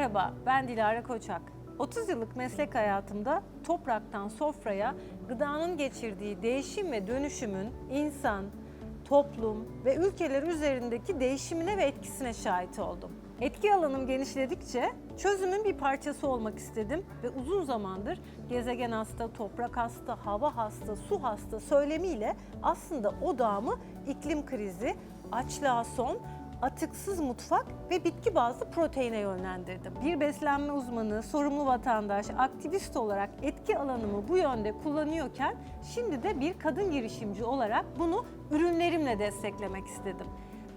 Merhaba, ben Dilara Koçak. 30 yıllık meslek hayatımda topraktan sofraya gıdanın geçirdiği değişim ve dönüşümün insan, toplum ve ülkeler üzerindeki değişimine ve etkisine şahit oldum. Etki alanım genişledikçe çözümün bir parçası olmak istedim ve uzun zamandır gezegen hasta, toprak hasta, hava hasta, su hasta söylemiyle aslında odağımı iklim krizi, açlığa son, atıksız mutfak ve bitki bazlı proteine yönlendirdim. Bir beslenme uzmanı, sorumlu vatandaş, aktivist olarak etki alanımı bu yönde kullanıyorken şimdi de bir kadın girişimci olarak bunu ürünlerimle desteklemek istedim.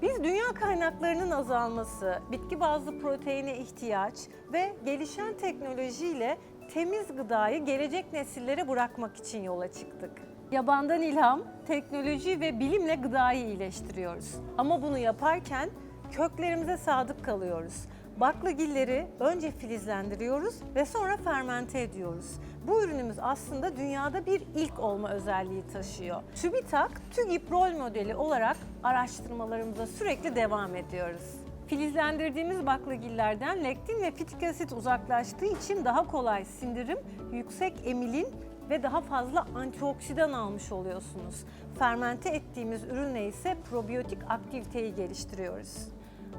Biz dünya kaynaklarının azalması, bitki bazlı proteine ihtiyaç ve gelişen teknolojiyle temiz gıdayı gelecek nesillere bırakmak için yola çıktık. Yabandan ilham, teknoloji ve bilimle gıdayı iyileştiriyoruz. Ama bunu yaparken köklerimize sadık kalıyoruz. Baklagilleri önce filizlendiriyoruz ve sonra fermente ediyoruz. Bu ürünümüz aslında dünyada bir ilk olma özelliği taşıyor. TÜBİTAK, TÜGİP rol modeli olarak araştırmalarımıza sürekli devam ediyoruz. Filizlendirdiğimiz baklagillerden lektin ve fitik asit uzaklaştığı için daha kolay sindirim, yüksek emilin ve daha fazla antioksidan almış oluyorsunuz. Fermente ettiğimiz ürünle ise probiyotik aktiviteyi geliştiriyoruz.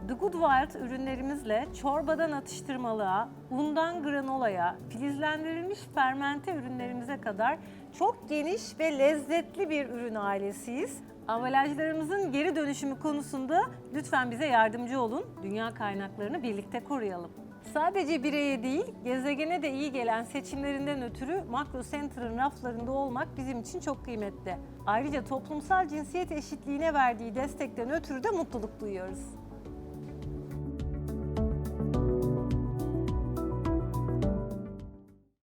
The Good Wild ürünlerimizle çorbadan atıştırmalığa, undan granolaya, filizlendirilmiş fermente ürünlerimize kadar çok geniş ve lezzetli bir ürün ailesiyiz. Ambalajlarımızın geri dönüşümü konusunda lütfen bize yardımcı olun. Dünya kaynaklarını birlikte koruyalım. Sadece bireye değil, gezegene de iyi gelen seçimlerinden ötürü Makro Center'ın raflarında olmak bizim için çok kıymetli. Ayrıca toplumsal cinsiyet eşitliğine verdiği destekten ötürü de mutluluk duyuyoruz.